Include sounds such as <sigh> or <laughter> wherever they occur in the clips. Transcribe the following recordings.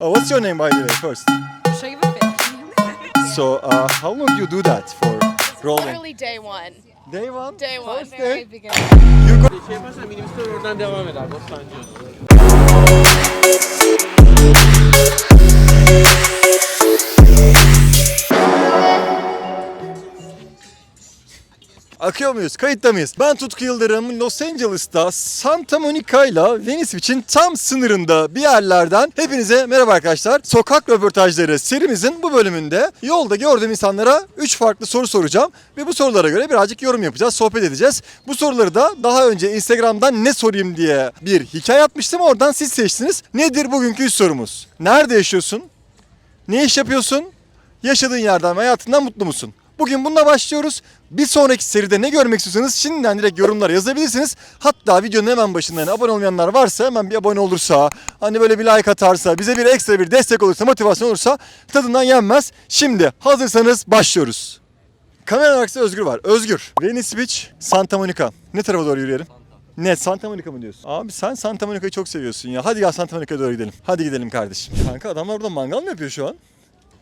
Oh, what's your name, by the way, first? Should I give a fake? So, uh, how long you do that for rolling? Literally day one. Day one? Day one. First Very day? beginning. You go- Şey yaparsan minibüsler oradan devam eder. Bostancı yolu. Akıyor muyuz? Kayıtta mıyız? Ben Tutku Yıldırım. Los Angeles'ta Santa Monica ile Venice Beach'in tam sınırında bir yerlerden hepinize merhaba arkadaşlar. Sokak röportajları serimizin bu bölümünde yolda gördüğüm insanlara 3 farklı soru soracağım ve bu sorulara göre birazcık yorum yapacağız, sohbet edeceğiz. Bu soruları da daha önce Instagram'dan ne sorayım diye bir hikaye atmıştım. Oradan siz seçtiniz. Nedir bugünkü üç sorumuz? Nerede yaşıyorsun? Ne iş yapıyorsun? Yaşadığın yerden ve hayatından mutlu musun? Bugün bununla başlıyoruz. Bir sonraki seride ne görmek istiyorsanız şimdiden direkt yorumlara yazabilirsiniz. Hatta videonun hemen başında yani abone olmayanlar varsa hemen bir abone olursa, hani böyle bir like atarsa, bize bir ekstra bir destek olursa, motivasyon olursa tadından yenmez. Şimdi hazırsanız başlıyoruz. Kamera arkasında Özgür var. Özgür, Venice Beach, Santa Monica. Ne tarafa doğru yürüyelim? Net Santa Monica mı diyorsun? Abi sen Santa Monica'yı çok seviyorsun ya. Hadi gel Santa Monica'ya doğru gidelim. Hadi gidelim kardeşim. Kanka adamlar burada mangal mı yapıyor şu an?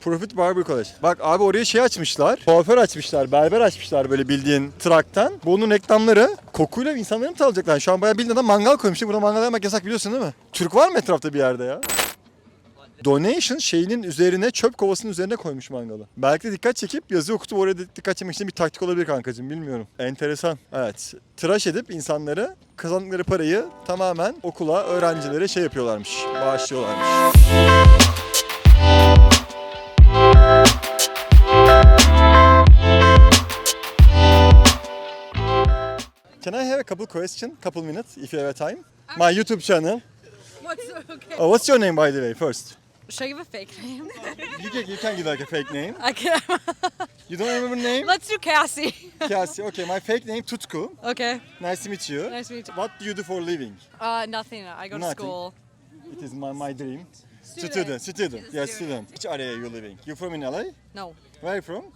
Profit Barber College. Bak abi oraya şey açmışlar. Kuaför açmışlar, berber açmışlar böyle bildiğin traktan. Bunun reklamları kokuyla insanları mı alacaklar? Şu an bayağı bildiğin adam mangal koymuşlar. Burada mangal yapmak yasak biliyorsun değil mi? Türk var mı etrafta bir yerde ya? Donation şeyinin üzerine çöp kovasının üzerine koymuş mangalı. Belki de dikkat çekip yazı okutup oraya dikkat çekmek için bir taktik olabilir kankacığım bilmiyorum. Enteresan. Evet. Tıraş edip insanları kazandıkları parayı tamamen okula, öğrencilere şey yapıyorlarmış. Bağışlıyorlarmış. Can I have a couple question, couple minutes, if you have a time? My YouTube channel. What's okay? Oh, what's your name, by the way, first? Should I give a fake name? <laughs> You can, you can give like a fake name. I can. <laughs> You don't remember name? Let's do Cassie. <laughs> Cassie. Okay, my fake name Tutku. Okay. Nice to meet you. Nice to meet you. What do you do for a living? Uh, nothing. I go to Nothing. school. It is my, my dream. Student. Student, student. Yes, student. Which area are you living? You from in LA? No. Where are you from?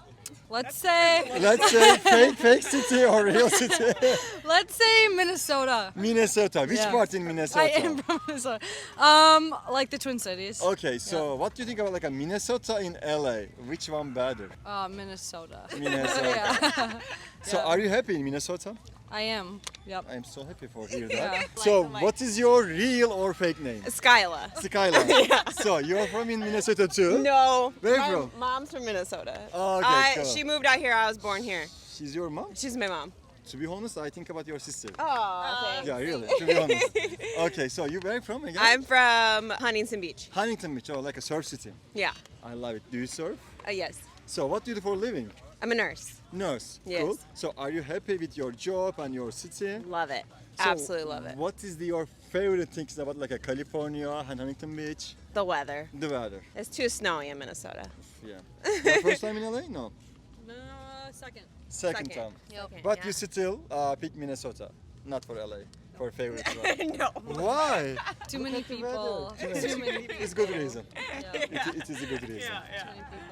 Let's say. Let's say fake, fake city or real city. <laughs> Let's say Minnesota. Minnesota. Which Yeah. part in Minnesota? I am from Minnesota. Um, like the Twin Cities. Okay, so what do you think about like a Minnesota in LA? Which one better? Uh, Minnesota. Minnesota. <laughs> yeah. So Yeah. are you happy in Minnesota? I am. Yep. I'm so happy for hear that. Yeah. So what is your real or fake name? Skyla. Skylar. <laughs> So you're from in Minnesota too? No. Where my from? mom's from Minnesota. Oh, okay, I, cool. She moved out here. I was born here. She's your mom? She's my mom. To be honest, I think about your sister. Oh, thanks. Yeah, really. To be honest. <laughs> Okay, so you where from again? I'm from Huntington Beach. Huntington Beach, oh, like a surf city. Yeah. I love it. Do you surf? Uh, yes. So what do you do for a living? I'm a nurse. Nurse. Yes. Cool. So are you happy with your job and your city? Love it. So Absolutely love it. What is the, your favorite things about like a California and Huntington Beach? The weather. The weather. It's too snowy in Minnesota. Yeah. <laughs> Your first time in LA? No. Uh, second. Second, Second. time. Okay, But yeah. you still uh, pick Minnesota, not for LA, for favorite <laughs> one. no. Why? Too many people. Too many Too many people. It's a good reason. Yeah. It, it is a good reason. Too many people.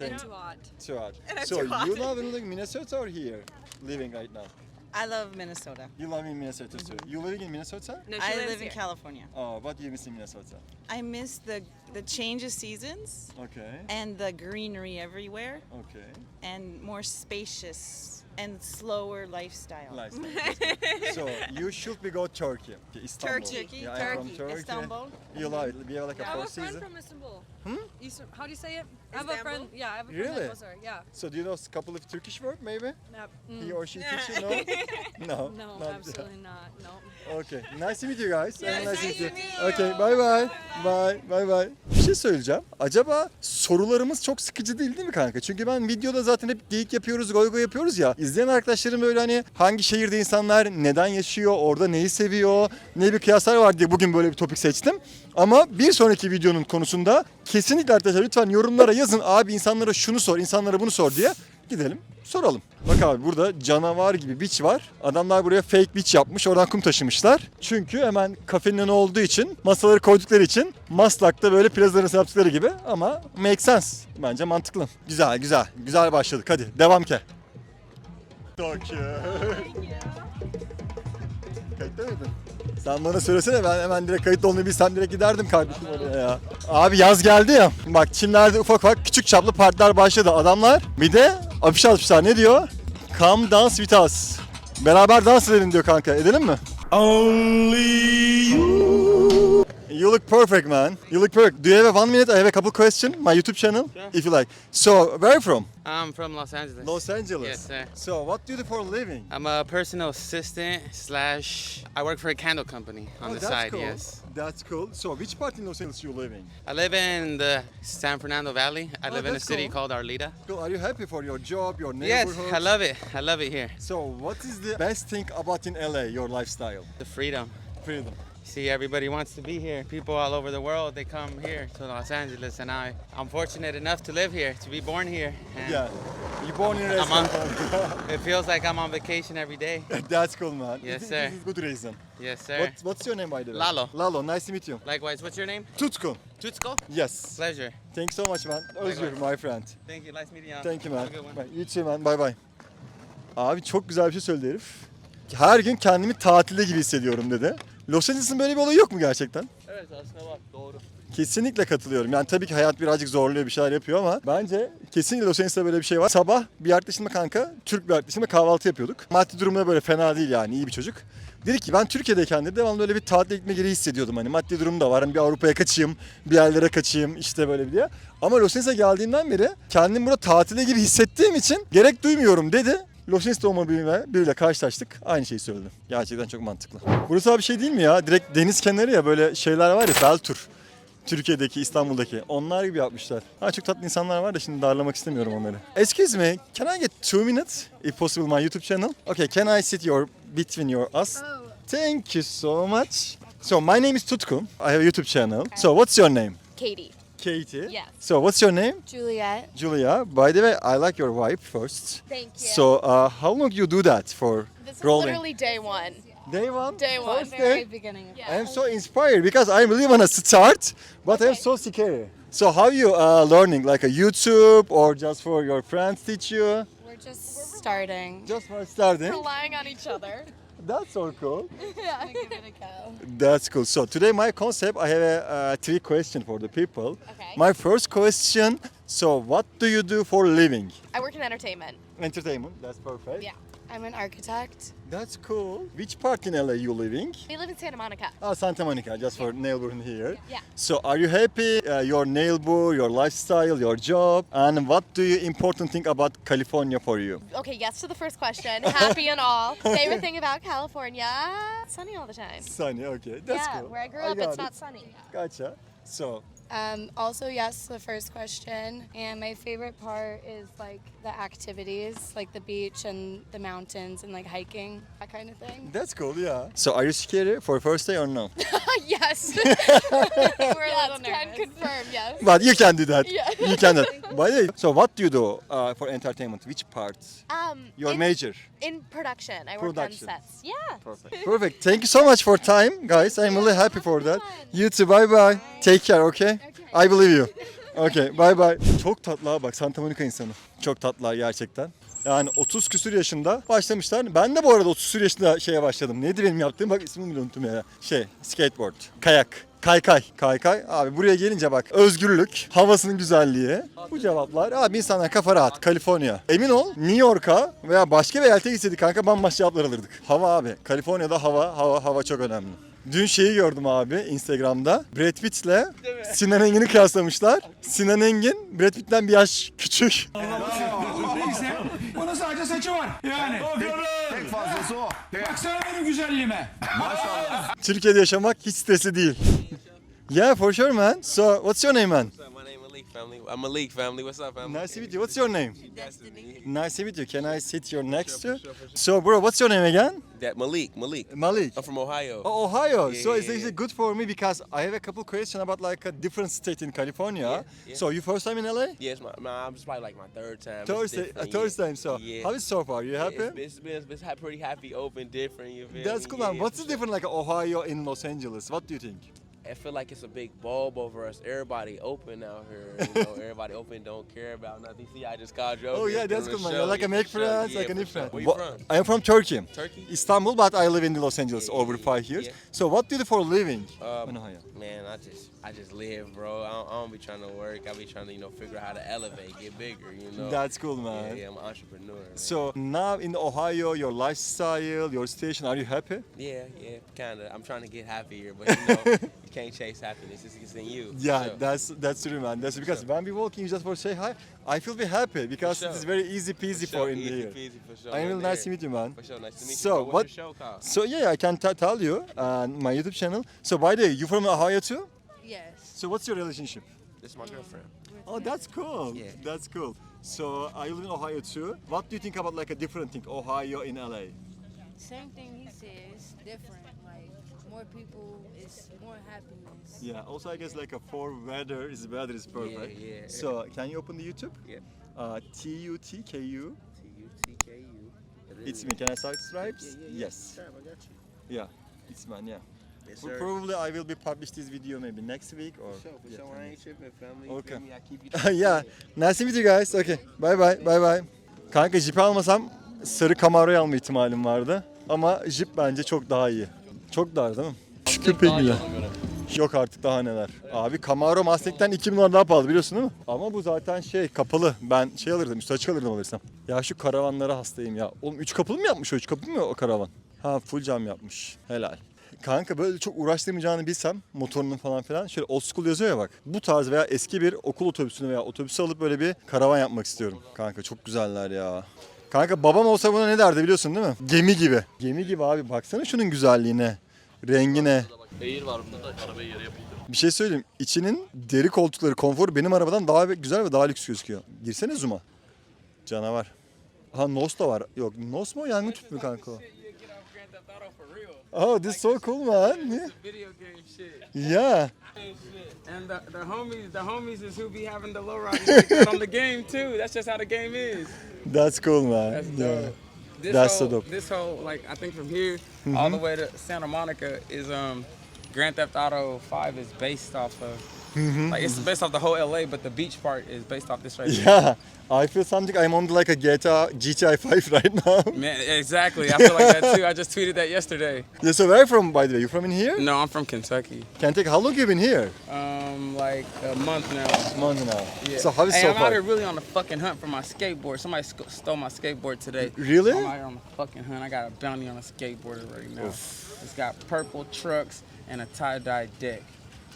Thank And you. too hot. <laughs> Too hard. Too So hot. you love in like Minnesota or here, living right now? I love Minnesota. You love in Minnesota too. Mm-hmm. You living in Minnesota? No, she I lives live in. California. Oh, what do you miss in Minnesota? I miss the the change of seasons Okay. and the greenery everywhere Okay. and more spacious and slower lifestyle. Nice. <laughs> so you should be go Turkey. Istanbul. Turkey. Yeah, I'm from Turkey. Turkey. Istanbul. You love it. We have like a I have four a friend season. from Istanbul. Hmm? Eastern, how do you say it? I have a friend. Yeah, I have a friend Really? that goes there. Yeah. So do you know a couple of Turkish word maybe? Yep. Mm. He or she teach you? No. <laughs> no. No, not- absolutely not. No. Okay. Nice to meet you guys. A nice nice to meet you. Okay. Bye bye. Bye. Bye bye. Bir şey söyleyeceğim. Acaba sorularımız çok sıkıcı değil değil mi kanka? Çünkü ben videoda zaten hep geyik yapıyoruz, goy goy yapıyoruz ya. İzleyen arkadaşlarım böyle hani hangi şehirde insanlar neden yaşıyor, orada neyi seviyor, ne bir kıyaslar var diye bugün böyle bir topik seçtim. Ama bir sonraki videonun konusunda kesinlikle arkadaşlar lütfen yorumlara yazın. Abi insanlara şunu sor, insanlara bunu sor diye. Gidelim soralım. Bak abi burada canavar gibi beach var. Adamlar buraya fake beach yapmış. Oradan kum taşımışlar. Çünkü hemen kafenin önü olduğu için masaları koydukları için Maslak'ta böyle plazaların yaptıkları gibi ama make sense. Bence mantıklı. Güzel güzel. Güzel başladık. Hadi devam ke. Tokyo. Kayıtta mıydın? Sen bana söylesene ben hemen direkt kayıt olduğunu bilsem direkt giderdim kardeşim oraya ya. Abi yaz geldi ya. Bak Çinlerde ufak ufak küçük çaplı partiler başladı. Adamlar bir de afiş atmışlar. Ne diyor? Come dance with us. Beraber dans edelim diyor kanka. Edelim mi? You look perfect, man. You look perfect. Do you have a one minute? I have a couple questions. My YouTube channel, if you like. So, where are you from? I'm from Los Angeles. Los Angeles. Yes, sir. So, what do you do for a living? I'm a personal assistant slash. I work for a candle company on Oh, the that's side. cool. Yes. That's cool. So, which part in Los Angeles you live in? I live in the San Fernando Valley. I Oh, live in a that's city cool. called Arleta. Cool. Are you happy for your job, your Yes, neighborhood? I love it. I love it here. So, what is the best thing about in LA, your lifestyle? The freedom. Freedom. See, everybody wants to be here. People all over the world, they come here to Los Angeles, and I, I'm fortunate enough to live here, to be born here. And Yeah. You born in I'm on-. <laughs> It feels like I'm on vacation every day. <laughs> That's cool, man. Yes, This is- sir. This is good reason. Yes, sir. What, what's your name, by the way? Lalo. Lalo. Nice to meet you. Likewise, what's your name? Tutku. Tutsko? Yes. Pleasure. Thanks so much, man. Özgür, my friend. Thank you. Nice meeting you. Thank you man. Have a good one. Bye. You too man. Bye bye. Abi çok güzel bir şey söyledi herif. Her gün kendimi tatilde gibi hissediyorum dedi. Los Angeles'ın böyle bir olayı yok mu gerçekten? Evet aslında var. Doğru. Kesinlikle katılıyorum. Yani tabii ki hayat birazcık zorluyor bir şeyler yapıyor ama bence kesinlikle Los Angeles'ta böyle bir şey var. Sabah bir arkadaşımla kanka, Türk bir arkadaşımla kahvaltı yapıyorduk. Maddi durumu da böyle fena değil yani iyi bir çocuk. Dedi ki ben Türkiye'deyken de devamlı böyle bir tatile gitme gereği hissediyordum. Hani maddi durum da var. Hani bir Avrupa'ya kaçayım, bir yerlere kaçayım işte böyle bir diye. Ama Los Angeles'a geldiğimden beri kendimi burada tatile gibi hissettiğim için gerek duymuyorum dedi. Büyüme biriyle karşılaştık. Aynı şeyi söyledim. Gerçekten çok mantıklı. Burası abi şey değil mi ya? Direkt deniz kenarı ya böyle şeyler var ya bel tur. Türkiye'deki, İstanbul'daki. Onlar gibi yapmışlar. Ha çok tatlı insanlar var da şimdi darlamak istemiyorum onları. Excuse me, can I get two minutes if possible my YouTube channel? Okay, can I sit your between your us? Thank you so much. So my name is Tutku. I have a YouTube channel. So what's your name? Katie. Katie. Yes. So what's your name? Juliet. Julia. By the way, I like your wife first. Thank you. So uh, how long you do that for this is rolling? literally day one. Day one? Day one. First day? beginning. I am so inspired because I really want to start, but I'm so scared. So how you uh, learning? Like a YouTube or just for your friends teach you? We're just starting. Just for starting. Relying on each other. <laughs> That's so cool. <laughs> yeah. give it a go. That's cool. So today my concept, I have a, uh, three question for the people. Okay. My first question. So what do you do for living? I work in entertainment. Entertainment. That's perfect. Yeah. I'm an architect. That's cool. Which part in LA you living? We live in Santa Monica. Ah, Santa Monica, just for neighborhood here. Yeah. So, are you happy? Uh, your neighbor, your lifestyle, your job, and what do you important thing about California for you? Okay, yes to the first question. Happy and all. <laughs> Favorite thing about California? Sunny all the time. Sunny. Okay, that's yeah, cool. where I grew up, got it's it. not sunny. Gotcha. So, Um, also, yes the first question. And my favorite part is like the activities, like the beach and the mountains and like hiking, that kind of thing. that's cool. Yeah. So, are you scared for first day or no? <laughs> yes. <laughs> <laughs> We're a yes, little can nervous. confirm, yes. but you can do that. Yeah. You can do that. By the way, so what do you do uh, for entertainment? Which parts? Um, Your in, major. in production. I Production. work on sets. Yeah. Perfect. Perfect. Thank you so much for time, guys. I'm really happy for that. You too. Bye bye. Take care, okay? I believe you. Okay, bye bye. Çok tatlı bak Santa Monica insanı. Çok tatlılar gerçekten. Yani 30 küsür yaşında başlamışlar. Ben de bu arada 30 küsür yaşında şeye başladım. Neydi benim yaptığım? Bak ismini bile unuttum ya. Şey, skateboard, kayak. Kaykay, kaykay. Abi buraya gelince bak özgürlük, havasının güzelliği. Bu cevaplar. Abi insanlar kafa rahat. Kaliforniya. Emin ol New York'a veya başka bir eyalete gitseydik kanka bambaşka cevaplar alırdık. Hava abi. Kaliforniya'da hava, hava, hava çok önemli. Dün şeyi gördüm abi Instagram'da. Brad Pitt'le Sinan Engin'i kıyaslamışlar. Sinan Engin Brad Pitt'ten bir yaş küçük. Neyse. Bunun sadece saçı var. Yani. Tek fazlası o. Baksana benim güzelliğime. Türkiye'de yaşamak hiç stresli değil. Yeah, for sure man. So, what's your name man? My name Malik family. I'm Malik family. What's up, family? Nice to meet you. What's your name? Destiny. Nice to meet you. Can I sit your next to? So, bro, what's your name again? That Malik. Malik. Malik. I'm from Ohio. Oh, Ohio. Yeah, so yeah, it's actually yeah. good for me because I have a couple questions about like a different state in California. So you first time in LA? It's my, my it's probably like my third time. Thursday, uh, different, third time. So yeah. how is it so far? You happy? It's, it's been it's pretty happy, open, different. You feel That's me? cool, man. What's the difference like Ohio in Los Angeles? What do you think? I feel like it's a big bulb over us. Everybody open out here. You know, <laughs> everybody open, don't care about nothing. See, I just called you. Oh yeah, that's good man. Like a give make show. friends, like a for new sure. friend. Where you from? I am from Turkey. Turkey? Istanbul, but I live in Los Angeles Yeah, over yeah, five years. yeah. So what do you do for a living Um. Man, I just I just live, bro. I don't, I don't be trying to work. I be trying to you know figure out how to elevate, get bigger. You know. That's cool, man. yeah, I'm an entrepreneur. Man. So now in Ohio, your lifestyle, your station, are you happy? yeah, yeah, kind of. I'm trying to get happier, but you know, <laughs> you can't chase happiness. It's, it's in you. Yeah, sure. that's that's true, man. That's because when we walking just for say hi, I feel be happy because sure. it's very easy peasy For for, sure, in easy here. peasy for sure. I in really nice to meet you, man. For sure, nice to meet So, you. bro. what- What's your show called? So yeah, I can t- tell you and my YouTube channel. So by the way, you from Ohio too? Yes. So what's your relationship? This is my girlfriend. Oh, that's cool. Yeah. That's cool. So I live in Ohio too. What do you think about like a different thing, Ohio in LA? Same thing he says, different. More people is more happiness. Yeah. Also, I guess like a for weather is weather is perfect. yeah, yeah. So can you open the YouTube? Yeah. Uh, T U T K U. T U T K U. It's me. Can I subscribe? Yes. Subscribe, I got you. Yeah. It's man. Yeah. Yes, Well, sir. Probably I will be publish this video maybe next week or. For sure, for yeah, sure. I ain't tripping, family. Okay. me? I keep <laughs> you yeah. Nice to meet you guys. Okay. Bye bye. Bye bye. Kanka jipi almasam sarı Camaro'yu alma ihtimalim vardı. Ama jip bence çok daha iyi. Çok dar değil mi? Şu köpek bile. Yok artık daha neler. Abi Camaro Mustang'den 2000 dolar daha pahalı biliyorsun değil mi? Ama bu zaten şey kapalı. Ben şey alırdım üstü açık alırdım alırsam. Ya şu karavanlara hastayım ya. Oğlum 3 kapılı mı yapmış o? 3 kapılı mı o karavan? Ha full cam yapmış. Helal. Kanka böyle çok uğraştırmayacağını bilsem motorunun falan filan şöyle old school yazıyor ya bak. Bu tarz veya eski bir okul otobüsünü veya otobüsü alıp böyle bir karavan yapmak istiyorum. Kanka çok güzeller ya. Kanka babam olsa buna ne derdi biliyorsun değil mi? Gemi gibi. Gemi gibi abi baksana şunun güzelliğine. Rengine. Eğir var bunda da arabayı yere yapıldı. Bir şey söyleyeyim. İçinin deri koltukları, konforu benim arabadan daha güzel ve daha lüks gözüküyor. Girsene zoom'a. Canavar. Ha Nos da var. Yok Nos mu yangın tüpü mü kanka o? Oh, this is so cool man. Video game shit. Yeah. And the, the homies, the homies is who be having the lowriders on the game too. That's just how the game is. That's cool man. That's Yeah. dope. This That's so whole, dope. Mm-hmm. This whole like I think from here all the way to Santa Monica is um Grand Theft Auto 5 is based off of Mm-hmm. like it's based off the whole LA, but the beach part is based off this right here. Yeah. I feel something I'm on like a GTA GTI 5 <laughs> right now. Man, exactly. I feel like that too. I just tweeted that yesterday. yeah, so where are you from by the way? You from in here? No, I'm from Kentucky. Kentucky. how long you been here? Um, like a month now. A Month now. Yeah. So how is hey, so I'm out here really on the fucking hunt for my skateboard. Somebody sc- stole my skateboard today. Really? I'm out here on the fucking hunt. I got a bounty on a skateboarder right now. It's got purple trucks and a tie-dye deck.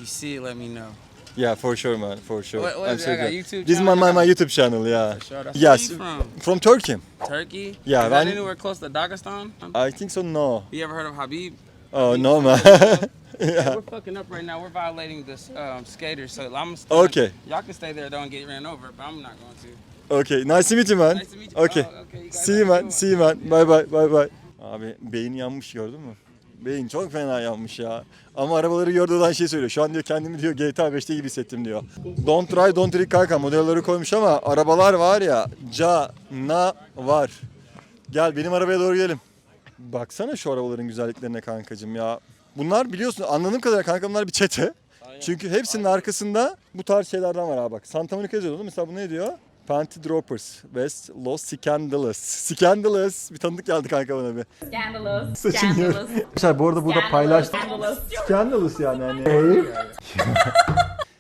You see it, let me know. Yeah, for sure man, for sure. What- what I'm so. YouTube This is my, channel, my, my YouTube channel, yeah. sure. That's- Yes. you from? From Turkey. Turkey? Yeah, Is that ben- anywhere close to Dagestan? I think so no. You ever heard of Habib? Oh no man. <laughs> We're fucking up right now. We're violating this um, skaters. So I'm. Okay. Y'all can stay there and get ran over, but I'm not going to. Okay, nice to meet you man. Nice to meet you. Okay. Oh, okay, you guys See you have a man, good see you man. Bye bye, bye bye. Abi beyin yanmış gördün mü? Beyin çok fena yanmış ya. Ama arabaları gördüğü zaman şey söylüyor. Şu an diyor kendimi diyor GTA 5'te gibi hissettim diyor. Don't try, don't trick kanka modelleri koymuş ama arabalar var ya cana var. Gel benim arabaya doğru gidelim. Baksana şu arabaların güzelliklerine kankacım ya. Bunlar biliyorsun anladığım kadarıyla kanka bunlar bir çete. Çünkü hepsinin arkasında bu tarz şeylerden var abi bak. Santa Monica yazıyor değil mi? Mesela bu ne diyor? Panty Droppers, West Los Scandalous. Scandalous. Bir tanıdık geldi kanka bana bir. Scandalous. Yiyor. Arkadaşlar bu arada burada paylaştım. Scandalous yani hani. <laughs>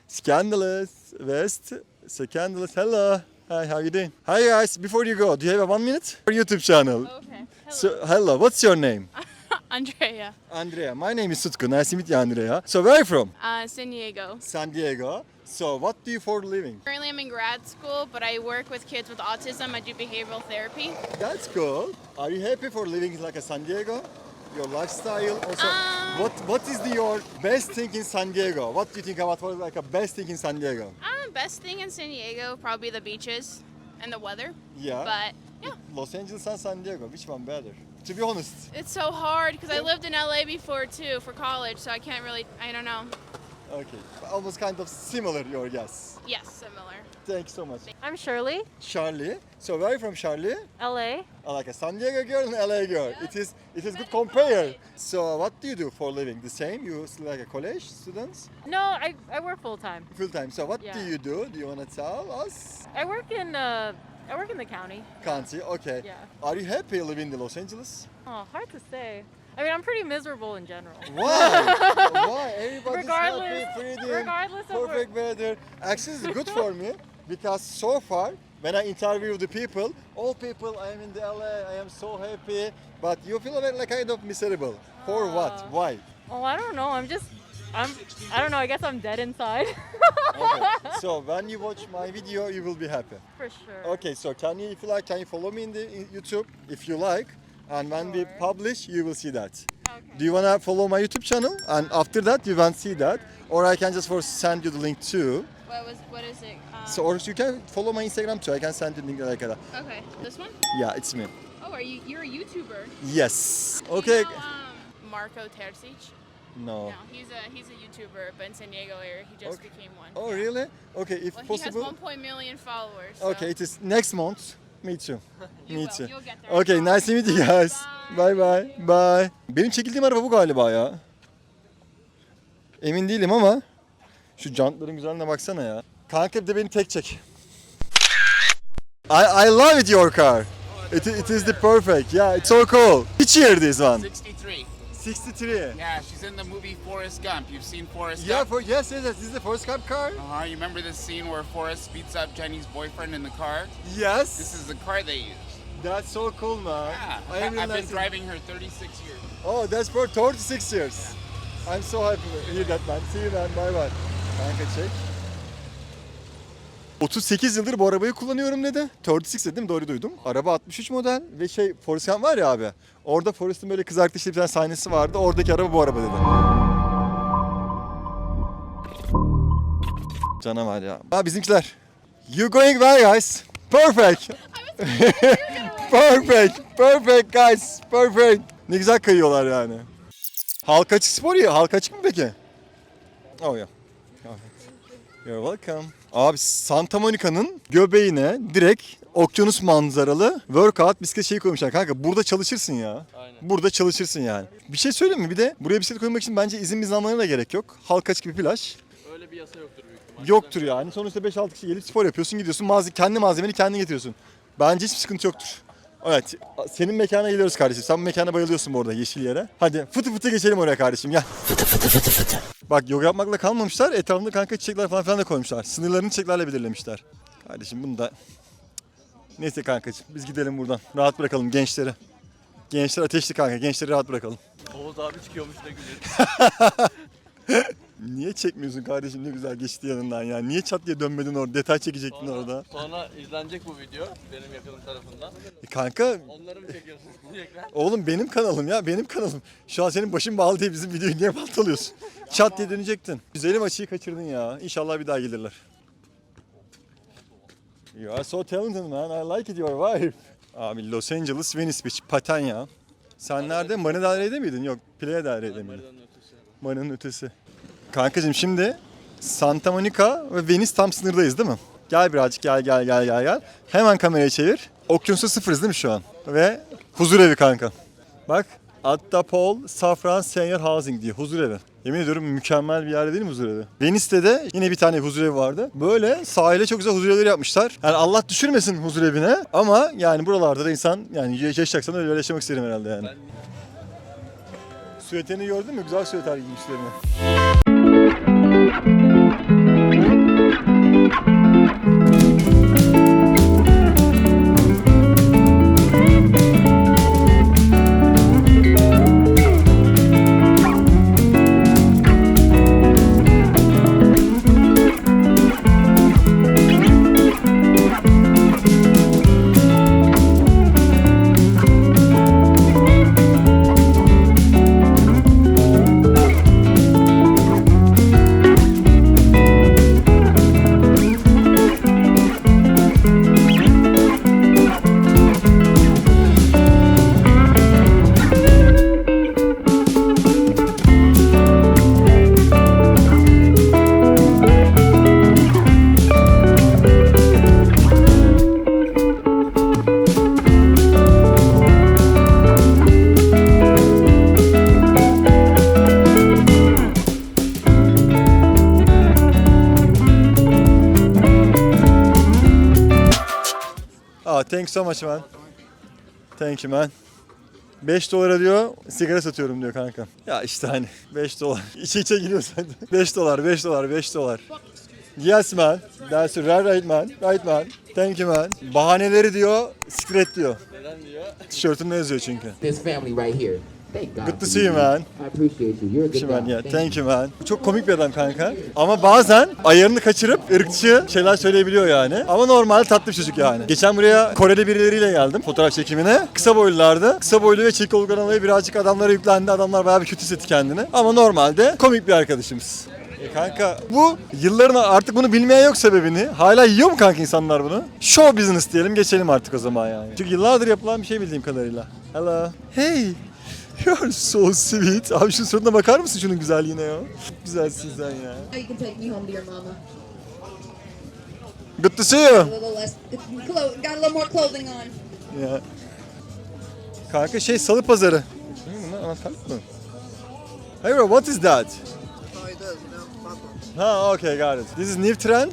Scandalous, West, Scandalous. Hello. Hi, how you doing? Hi guys, before you go, do you have a one minute? For YouTube channel. Okay. So, hello, what's your name? <laughs> Andrea. Andrea. My name is Sutku. Nice to meet you, Andrea. So where are you from? Uh, San Diego. San Diego. So what do you for a living? Currently, I'm in grad school, but I work with kids with autism. I do behavioral therapy. That's cool. Are you happy for living in like a San Diego? Your lifestyle also. Um, what What is the, your best thing in San Diego? What do you think about what like a best thing in San Diego? Um, best thing in San Diego probably the beaches and the weather. Yeah. But yeah, Los Angeles and San Diego. Which one better? To be honest. it's so hard because I lived in LA before too for college, so I can't really. I don't know. Okay. Almost kind of similar your guess. Yes, similar. Thanks so much. I'm Shirley, Charlie. So where are you from Charlie? LA. Uh, Like a San Diego girl and LA girl. It is it is good compare. So what do you do for living? The same? You still like a college students? No, I, I work full time. Full time. So what do Yeah. you do? Do you wanna tell us? I work in uh, I work in the county. County. Okay. Yeah. Are you happy living in Los Angeles? Oh, hard to say. I mean, I'm pretty miserable in general. <laughs> Why? Why? <laughs> Everybody's Regardless- happy, pretty, regardless of perfect weather. Actually, it's good for me <laughs> because so far, when I interview the people, all people, I am in the LA, I am so happy. But you feel like, like kind of miserable. For what? Ah. Why? Oh, I don't know. I'm just I'm I don't know. I guess I'm dead inside. Okay. so when you watch my video, you will be happy. For sure. Okay. So can you, if you like, can you follow me in the in YouTube if you like? And when we Sure. publish, you will see that. Okay. Do you wanna follow my YouTube channel? And after that, you won't see that. Or I can just for send you the link too. What was what is it? Um, So or you can follow my Instagram too. I can send you the link like that. okay, this one. Yeah, it's me. Oh, are you you're a YouTuber? Yes. Okay. um, Marco Terzic. No. No, he's a he's a YouTuber, but in San Diego area, he just Okay. became one. Oh really? Okay, if Well, possible. he has 1. million followers. Okay, it is next month. Me too. You <laughs> Me will. too. You'll get there. Okay, nice to meet you guys. Bye bye. Bye. Benim çekildiğim araba bu galiba ya. Emin değilim ama şu jantların güzelliğine baksana ya. Kanka bir de beni tek çek. I I love it your car. It, it is the perfect. Yeah, it's so cool. Which year this one? 63. 63. Yeah, she's in the movie Forrest Gump. You've seen Forrest Yeah, Gump? for yes, yes, yes. This is the Forrest Gump car. Uh-huh. You remember this scene where Forrest beats up Jenny's boyfriend in the car? Yes. This is the car they use. That's so cool, man. Yeah. I I've been realizing- driving her 36 years. Oh, that's for 36 years. I'm so happy to hear that man. See you man. Bye bye. Kanka çek. 38 yıldır bu arabayı kullanıyorum dedi. 36 dedim doğru duydum. Araba 63 model ve şey Forrest Gump var ya abi. Orada Forrest'ın böyle kız arkadaşıyla bir tane sahnesi vardı. Oradaki araba bu araba dedi. Canavar ya. Ha bizimkiler. You going well guys? Perfect. <laughs> perfect. Perfect guys. Perfect. Ne güzel kayıyorlar yani. Halka açık spor ya. Halka açık mı peki? Oh ya. You're welcome. Abi Santa Monica'nın göbeğine direkt okyanus manzaralı workout bisiklet şeyi koymuşlar. Kanka burada çalışırsın ya. Aynen. Burada çalışırsın yani. Bir şey söyleyeyim mi? Bir de buraya bisiklet koymak için bence izin mizanlarına da gerek yok. Halka açık bir plaj. Öyle bir yasa yoktur büyük ihtimalle. Yoktur yani. Sonuçta 5-6 kişi gelip spor yapıyorsun, gidiyorsun. Malze kendi malzemeni kendin getiriyorsun. Bence hiçbir sıkıntı yoktur. Evet, senin mekana geliyoruz kardeşim. Sen bu mekana bayılıyorsun bu arada yeşil yere. Hadi fıtı fıtı geçelim oraya kardeşim gel. Fıtı fıtı fıtı fıtı. Bak yoga yapmakla kalmamışlar. Etrafında kanka çiçekler falan filan da koymuşlar. Sınırlarını çiçeklerle belirlemişler. Kardeşim bunu da... Neyse kankacığım biz gidelim buradan. Rahat bırakalım gençleri. Gençler ateşli kanka. Gençleri rahat bırakalım. Oğuz abi çıkıyormuş da gülüyor. <laughs> Niye çekmiyorsun kardeşim ne güzel geçti yanından ya. Niye çat diye dönmedin orada? Detay çekecektin orada. sonra izlenecek bu video benim yakınım tarafından. E kanka Onları mı diyecekler. <laughs> Oğlum benim kanalım ya benim kanalım. Şu an senin başın bağlı diye bizim videoyu niye baltalıyorsun? Çat diye dönecektin. Güzelim açıyı kaçırdın ya. İnşallah bir daha gelirler. You are so talented man. I like it your wife. Abi Los Angeles, Venice Beach, paten ya. Sen nerede? Marina Del Rey'de miydin? Yok, Playa del Rey'de miydin? Marina'nın ötesi. Marina'nın ötesi. Kankacığım şimdi Santa Monica ve Venice tam sınırdayız değil mi? Gel birazcık gel gel gel gel gel. Hemen kamerayı çevir. Okyanusa sıfırız değil mi şu an? Ve huzur evi kanka. Bak Attapol Safran Senior Housing diye huzur evi. Yemin ediyorum mükemmel bir yer değil mi huzur evi? Venice'de de yine bir tane huzur evi vardı. Böyle sahile çok güzel huzur evleri yapmışlar. Yani Allah düşürmesin huzur evine ama yani buralarda da insan yani yaşayacaksan öyle yaşamak isterim herhalde yani. Ben Süveterini gördün mü? Güzel süveter giymişlerini. So much man. Thank you man. 5 dolara diyor sigara satıyorum diyor kanka. Ya işte hani 5 dolar. <laughs> İçe içe giriyor zaten. 5 dolar, 5 dolar, 5 dolar. Yes man. That's right, right man. Right man. Thank you man. Bahaneleri diyor, siktir et diyor. Neden diyor? Tişörtünde yazıyor çünkü. this family right here. Good to see you, man. I appreciate you. You're a good Thank you man. Yeah, Thank you man. Çok komik bir adam kanka. Ama bazen ayarını kaçırıp ırkçı şeyler söyleyebiliyor yani. Ama normal tatlı bir çocuk yani. Geçen buraya Koreli birileriyle geldim fotoğraf çekimine. Kısa boylulardı. Kısa boylu ve çirkin olgun olayı birazcık adamlara yüklendi. Adamlar bayağı bir kötü hissetti kendini. Ama normalde komik bir arkadaşımız. E kanka bu yılların artık bunu bilmeyen yok sebebini. Hala yiyor mu kanka insanlar bunu? Show business diyelim geçelim artık o zaman yani. Çünkü yıllardır yapılan bir şey bildiğim kadarıyla. Hello. Hey. <laughs> You're so sweet. Abi şu suratına bakar mısın şunun güzelliğine ya? Çok güzelsin sen ya. You can take me home to your mama. Good to see you. A little less, clo- got a little more clothing on. Ya. Kanka şey salı pazarı. Ne bunlar anahtarlık mı? Hey bro, what is that? Ha, okay, got it. This is new trend?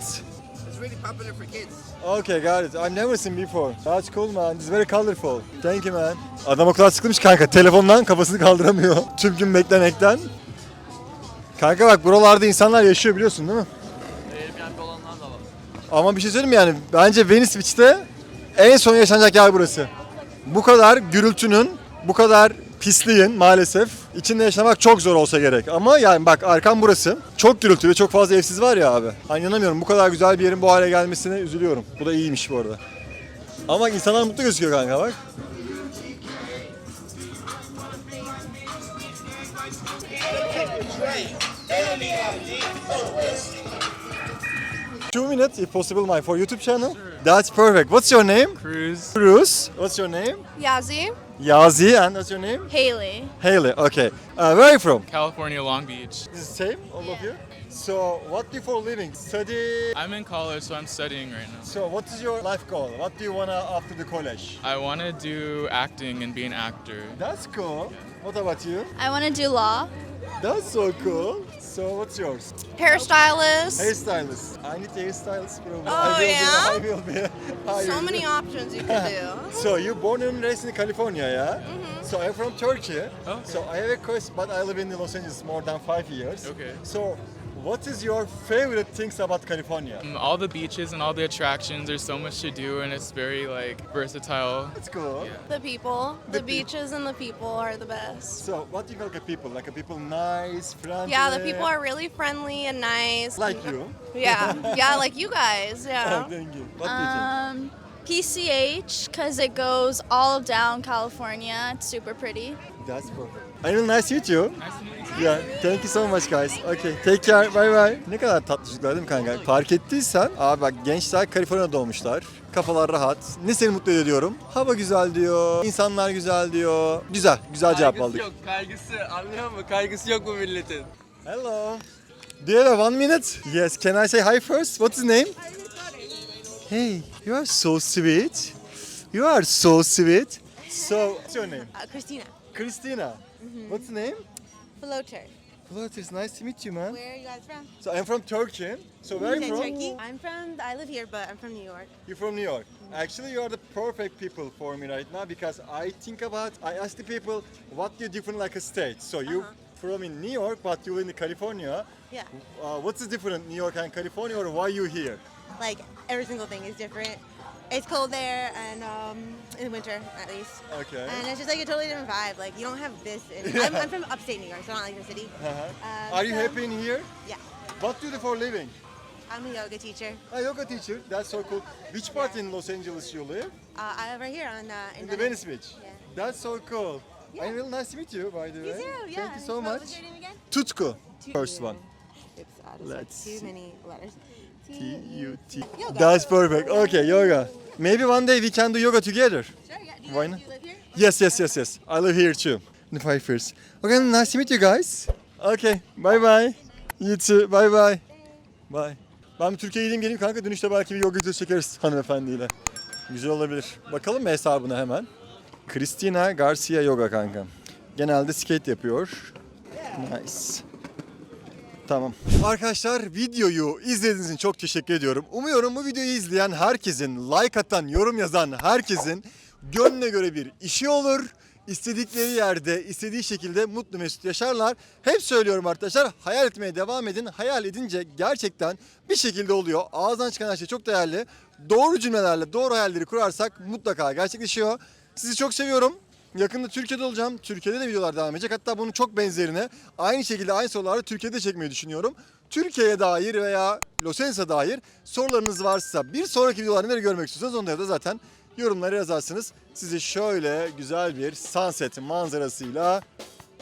It's really popular for kids. Okay, got it. I've never seen before. That's cool man. İs very colorful. Thank you man. Adam o kadar sıkılmış kanka. Telefondan kafasını kaldıramıyor. <laughs> Tüm gün beklemekten. Kanka bak buralarda insanlar yaşıyor biliyorsun değil mi? Airbnb olanlar da var. Ama bir şey söyleyeyim mi yani? Bence Venice Beach'te en son yaşanacak yer burası. Bu kadar gürültünün, bu kadar pisliğin maalesef içinde yaşamak çok zor olsa gerek. Ama yani bak arkam burası. Çok gürültü ve çok fazla evsiz var ya abi. Hani inanamıyorum bu kadar güzel bir yerin bu hale gelmesine üzülüyorum. Bu da iyiymiş bu arada. Ama insanlar mutlu gözüküyor kanka bak. Two minutes, if possible, my for YouTube channel. That's perfect. What's your name? Cruz. Cruz. What's your name? Yazi. Yazi, and what's your name? Haley. Haley. Okay. Uh, where are you from? California, Long Beach. This is same, all of you. So, what do you for living? Study. I'm in college, so I'm studying right now. So, what is your life goal? What do you wanna after the college? I want to do acting and be an actor. That's cool. What about you? I want to do law. That's so cool. So, what's yours? Hairstylist. Hairstylist. I need hairstylist probably. Oh, I will yeah? Be, I will be. <laughs> I So will many be. options you can do. <laughs> So you born and raised in California, yeah? Mm-hmm. So I'm from Turkey. Okay. So I have a question, but I live in Los Angeles more than five years. Okay. So, what is your favorite things about California? Um, All the beaches and all the attractions, there's so much to do, and it's very like versatile. It's cool. Yeah. The people, The the, pe- beaches and the people are the best. So, what do you like a people? Like a people nice, friendly? Yeah, the people are really friendly and nice. like you. <laughs> Yeah, yeah, like you guys. Oh, Yeah. thank you. What do you think? Um, PCH because it goes all down California. It's super pretty. That's perfect. I will nice to meet you. Yeah, thank you so much guys. Okay, take care. Bye bye. Ne kadar tatlı çocuklar değil mi kanka? Fark ettiysen, abi bak gençler Kaliforniya'da doğmuşlar. Kafalar rahat. Ne seni mutlu ediyor diyorum? Hava güzel diyor, insanlar güzel diyor. Güzel, güzel cevap aldık. yok, kaygısı anlıyor musun? Kaygısı yok bu milletin. Hello. Do you have one minute? Yes. Can I say hi first? What's his name? Hey, you are so sweet. You are so sweet. So, what's your name? Uh, Christina. Christina. What's the name? Floater. Float, it's nice to meet you, man. Where are you guys from? So I'm from Turkey. So where are you from? Turkey. I'm from. I live here, but I'm from New York. You're from New York. Actually, you are the perfect people for me right now because I think about. I ask the people, what do you different like a state? So you from in New York, but you in California. Yeah. Uh, what's the difference New York and California, or why you here? Like every single thing is different. It's cold there, and um, in winter at least. Okay. And it's just like a totally different vibe. Like you don't have this. In, I'm, I'm from upstate New York, so not like the city. Uh-huh. Um, Are you so- happy in here? Yeah. What do you do for a living? I'm a yoga teacher. A yoga teacher. That's so cool. Which part in Los Angeles you live? Uh, I live right here on uh, In the Venice Beach. Yeah. That's so cool. Yeah. I'm really nice to meet you, by the way. You too. Yeah. Thank you so What much. was your name again? Tutku. Two- First one. Oops, uh, Let's like see. too many letters. T U T. Yoga. That's perfect. Okay, yoga. Maybe one day we can do yoga together. Sure. Yeah. Do you, Why not? do you live here? Yes, yes, yes, yes. I live here too. The five years. Okay, nice to meet you guys. Okay, bye bye. You too. Bye bye. Bye. Ben bir Türkiye'ye gideyim geleyim kanka. Dönüşte belki bir yoga videosu çekeriz hanımefendiyle. Güzel olabilir. Bakalım mı hesabına hemen? Christina Garcia Yoga kanka. Genelde skate yapıyor. Nice. Tamam. Arkadaşlar videoyu izlediğiniz için çok teşekkür ediyorum. Umuyorum bu videoyu izleyen herkesin, like atan, yorum yazan herkesin gönlüne göre bir işi olur. İstedikleri yerde, istediği şekilde mutlu mesut yaşarlar. Hep söylüyorum arkadaşlar, hayal etmeye devam edin. Hayal edince gerçekten bir şekilde oluyor. Ağızdan çıkan her şey çok değerli. Doğru cümlelerle, doğru hayalleri kurarsak mutlaka gerçekleşiyor. Sizi çok seviyorum. Yakında Türkiye'de olacağım. Türkiye'de de videolar devam edecek. Hatta bunun çok benzerine aynı şekilde aynı soruları Türkiye'de çekmeyi düşünüyorum. Türkiye'ye dair veya Los Angeles'a dair sorularınız varsa bir sonraki videolarda neleri görmek istiyorsanız onları da zaten yorumlara yazarsınız. Sizi şöyle güzel bir sunset manzarasıyla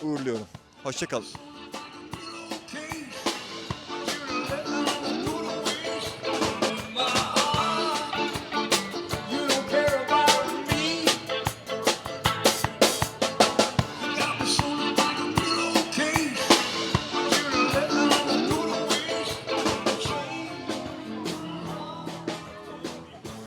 uğurluyorum. Hoşçakalın.